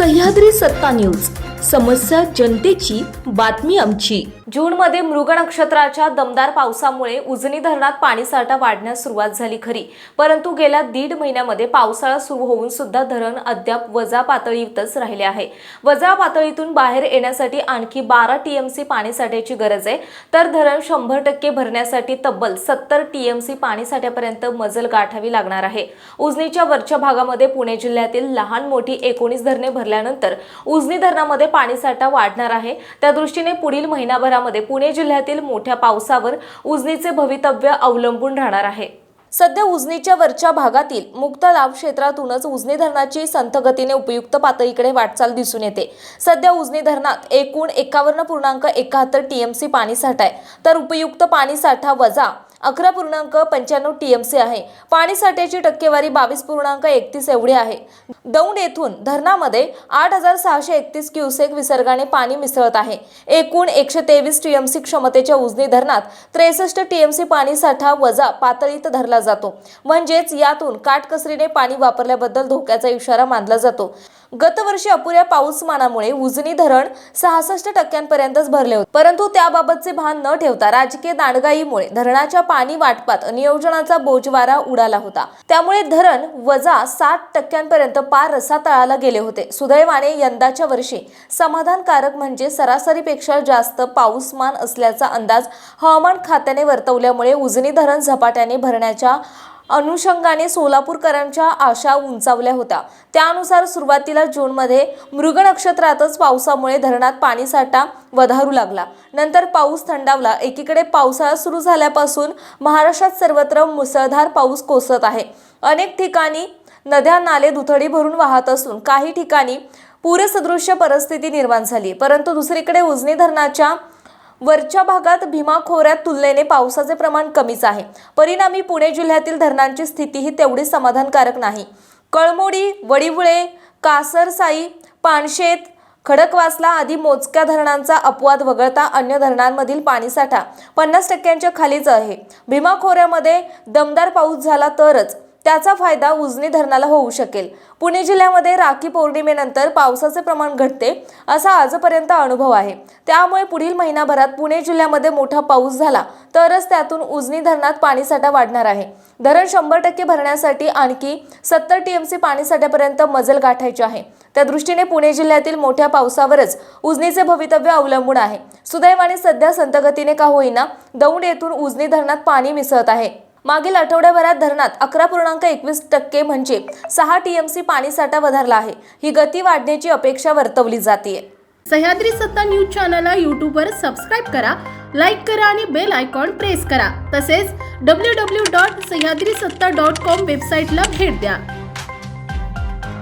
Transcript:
सह्याद्री सत्ता न्यूज. समस्या जनतेची बातमी आमची. जूनमध्ये मृग नक्षत्राच्या दमदार पावसामुळे उजनी धरणात पाणीसाठा वाढण्यास सुरुवात झाली खरी. परंतु गेल्या दीड महिन्यामध्ये पावसाळा सुरू होऊन सुद्धा धरण अद्याप वजा पातळीतच राहिले आहे. वजा पातळीतून बाहेर येण्यासाठी आणखी बारा टीएमसी पाणीसाठ्याची गरज आहे. तर धरण शंभर टक्के भरण्यासाठी तब्बल सत्तर टीएमसी पाणीसाठ्यापर्यंत मजल गाठावी लागणार आहे. उजनीच्या वरच्या भागामध्ये पुणे जिल्ह्यातील लहान मोठी एकोणीस धरणे भरल्यानंतर उजनी धरणामध्ये पाणीसाठा वाढणार आहे. त्या दृष्टीने पुढील महिनाभरामध्ये पुणे जिल्ह्यातील मोठ्या पावसावर उजनीचे भवितव्य अवलंबून राहणार आहे. सध्या उजनीच्या वरच्या भागातील मुक्त लाभ क्षेत्रातूनच उजनी धरणाची संथ गतीने उपयुक्त पातळीकडे वाटचाल दिसून येते. सध्या उजनी धरणात एकूण एकावन्न पूर्णांक एकाहत्तर टीएमसी पाणीसाठा आहे. तर उपयुक्त पाणीसाठा वजा अकरा पूर्णांक पंच्याण्णव टीएमसी आहे. पाणीसाठ्याची टक्केवारी बावीस पूर्णांक एकतीस एवढी आहे. दौंड येथून धरणामध्ये आठ हजार सहाशे एकतीस क्युसेक विसर्गाने पाणी मिसळत आहे. एकूण एकशे तेवीस टीएमसी क्षमतेच्या उजनी धरणात त्रेसष्ट टीएमसी पाणीसाठा वजा पातळीत धरला जातो. म्हणजेच यातून काटकसरीने पाणी वापरल्याबद्दल धोक्याचा इशारा मानला जातो. गतवर्षी अपुऱ्या पाऊसमानामुळे उजनी धरण सहासष्ट टक्क्यांपर्यंतच भरले होते. परंतु त्याबाबतचे भान न ठेवता राजकीय दांडगाईमुळे धरणाच्या पाणी वाटपात नियोजनाचा बोजवारा उडाला होता. त्यामुळे धरण वजा सात टक्क्यांपर्यंत पार रसातळाला गेले होते. सुदैवाने यंदाच्या वर्षी समाधानकारक म्हणजे सरासरीपेक्षा जास्त पाऊसमान असल्याचा अंदाज हवामान खात्याने वर्तवल्यामुळे उजनी धरण झपाट्याने भरण्याच्या अनुषंगाने सोलापूरकरांच्या आशा उंचावल्या होत्या. त्यानुसार सुरुवातीला जूनमध्ये मृग नक्षत्रातच पावसामुळे धरणात पाणीसाठा वधारू लागला. नंतर पाऊस थंडावला. एकीकडे पावसाळा सुरू झाल्यापासून महाराष्ट्रात सर्वत्र मुसळधार पाऊस कोसळत आहे. अनेक ठिकाणी नद्या नाले दुथडी भरून वाहत असून काही ठिकाणी पूरसदृश्य परिस्थिती निर्माण झाली. परंतु दुसरीकडे उजनी धरणाच्या वरच्या भागात भीमा खोऱ्यात तुलनेने पावसाचे प्रमाण कमीच आहे. परिणामी पुणे जिल्ह्यातील धरणांची स्थितीही तेवढी समाधानकारक नाही. कळमोडी वडिवळे कासरसाई पानशेत खडकवासला आदी मोजक्या धरणांचा अपवाद वगळता अन्य धरणांमधील पाणीसाठा पन्नास टक्क्यांच्या खालीच आहे. भीमा खोऱ्यामध्ये दमदार पाऊस झाला तरच त्याचा फायदा उजनी धरणाला होऊ शकेल. पुणे जिल्ह्यामध्ये राखी पौर्णिमेनंतर पावसाचे प्रमाण घटते असा आजपर्यंत अनुभव आहे. त्यामुळे पुढील महिनाभरात पुणे जिल्ह्यामध्ये मोठा पाऊस झाला तरच त्यातून उजनी धरणात पाणीसाठा वाढणार आहे. धरण शंभर टक्के भरण्यासाठी आणखी सत्तर टीएमसी पाणीसाठ्यापर्यंत मजल गाठायची आहे. त्या दृष्टीने पुणे जिल्ह्यातील मोठ्या पावसावरच उजनीचे भवितव्य अवलंबून आहे. सुदैवाने सध्या संतगतीने का होईना दौंड येथून उजनी धरणात पाणी मिसळत आहे. मागील आठवड्याभरात धरणात अकरा पूर्णांक एकवीस टक्के म्हणजे सहा टीएमसी पाणीसाठा वधारला आहे. ही गती वाढण्याची अपेक्षा वर्तवली जाते सह्याद्री सत्ता न्यूज चॅनलला यूट्यूबवर सबस्क्राईब करा लाईक करा आणि बेल आयकॉन प्रेस करा. तसेच डब्ल्यू डब्ल्यू डॉट सह्याद्री सत्ता डॉट कॉम वेबसाईटला भेट द्या.